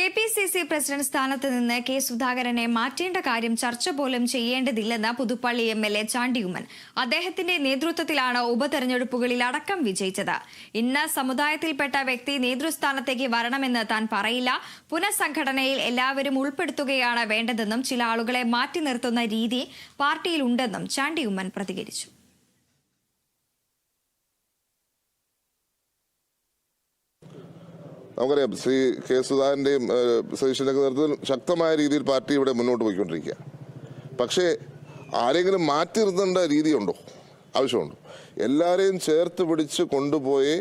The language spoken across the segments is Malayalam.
K P C C president സ്ഥാനത്ത് നിന്ന് കെ സുധാകരനെ മാറ്റേണ്ട കാര്യം ചർച്ച പോലും ചെയ്യേണ്ടതില്ലെന്ന് Puthuppally M L A Chandy Oommen. അദ്ദേഹത്തിന്റെ നേതൃത്വത്തിലാണ് ഉപതെരഞ്ഞെടുപ്പുകളിൽ അടക്കം വിജയിച്ചത്. ഇന്ന് സമുദായത്തിൽപ്പെട്ട വ്യക്തി നേതൃസ്ഥാനത്തേക്ക് വരണമെന്ന് താൻ പറയില്ല. പുനഃസംഘടനയിൽ എല്ലാവരും ഉൾപ്പെടുത്തുകയാണ് വേണ്ടതെന്നും ചില ആളുകളെ മാറ്റി നിർത്തുന്ന രീതി പാർട്ടിയിലുണ്ടെന്നും ചാണ്ടിയുമ്മൻ പ്രതികരിച്ചു. നമുക്കറിയാം ശ്രീ കെ സുധാകരന്റെയും ഏഹ്, സതീഷിന്റെയൊക്കെ നേതൃത്വത്തിൽ ശക്തമായ രീതിയിൽ പാർട്ടി ഇവിടെ മുന്നോട്ട് പോയിക്കൊണ്ടിരിക്കുക. പക്ഷേ ആരെങ്കിലും മാറ്റി നിർത്തേണ്ട രീതിയുണ്ടോ? ആവശ്യമുണ്ടോ? എല്ലാവരെയും ചേർത്ത് പിടിച്ച് കൊണ്ടുപോയേ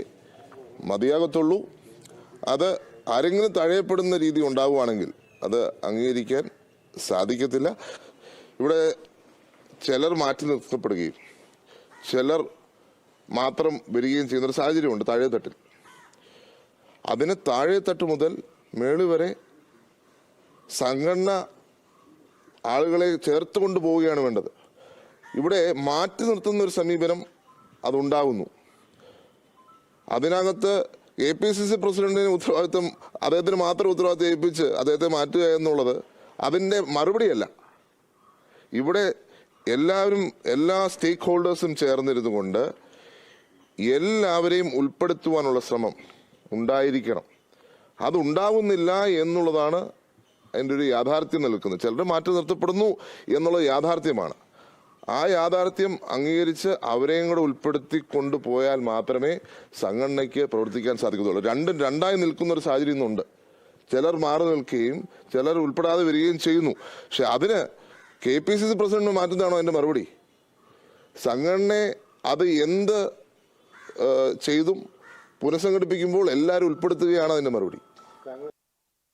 മതിയാകത്തുള്ളൂ. അത് ആരെങ്കിലും തഴയപ്പെടുന്ന രീതി ഉണ്ടാവുകയാണെങ്കിൽ അത് അംഗീകരിക്കാൻ സാധിക്കത്തില്ല. ഇവിടെ ചിലർ മാറ്റി നിർത്തപ്പെടുകയും ചിലർ മാത്രം വരികയും ചെയ്യുന്നൊരു സാഹചര്യമുണ്ട് താഴെത്തട്ടിൽ അതിന് താഴെത്തട്ട് മുതൽ മേൾ വരെ സംഘടന ആളുകളെ ചേർത്ത് കൊണ്ടുപോവുകയാണ് വേണ്ടത്. ഇവിടെ മാറ്റി നിർത്തുന്ന ഒരു സമീപനം അതുണ്ടാകുന്നു. അതിനകത്ത് എ പി സി സി പ്രസിഡന്റിന് ഉത്തരവാദിത്വം അദ്ദേഹത്തിന് മാത്രം ഉത്തരവാദിത്വം ഏൽപ്പിച്ച് അദ്ദേഹത്തെ മാറ്റുക എന്നുള്ളത് അതിന്റെ മറുപടിയല്ല. ഇവിടെ എല്ലാവരും എല്ലാ സ്റ്റേക്ക് ഹോൾഡേഴ്സും ചേർന്നിരുന്നു കൊണ്ട് എല്ലാവരെയും ഉൾപ്പെടുത്തുവാനുള്ള ശ്രമം ഉണ്ടായിരിക്കണം. അതുണ്ടാവുന്നില്ല എന്നുള്ളതാണ് അതിന്റെ ഒരു യാഥാർത്ഥ്യം നിൽക്കുന്നത്. ചിലർ മാറ്റി നിർത്തപ്പെടുന്നു എന്നുള്ള യാഥാർത്ഥ്യമാണ്. ആ യാഥാർത്ഥ്യം അംഗീകരിച്ച് അവരെയും കൂടെ ഉൾപ്പെടുത്തി കൊണ്ടുപോയാൽ മാത്രമേ സംഘടനയ്ക്ക് പ്രവർത്തിക്കാൻ സാധിക്കത്തുള്ളൂ. രണ്ടും രണ്ടായി നിൽക്കുന്ന ഒരു സാഹചര്യം ഇന്നുണ്ട്. ചിലർ മാറി നിൽക്കുകയും ചിലർ ഉൾപ്പെടാതെ വരികയും ചെയ്യുന്നു. പക്ഷെ അതിന് K P C C president മാറ്റുന്നതാണോ എന്റെ മറുപടി? സംഘടനയെ അത് എന്ത് ചെയ്തും പുനഃസംഘടിപ്പിക്കുമ്പോൾ എല്ലാവരും ഉൾപ്പെടുത്തുകയാണ് അതിന്റെ മറുപടി.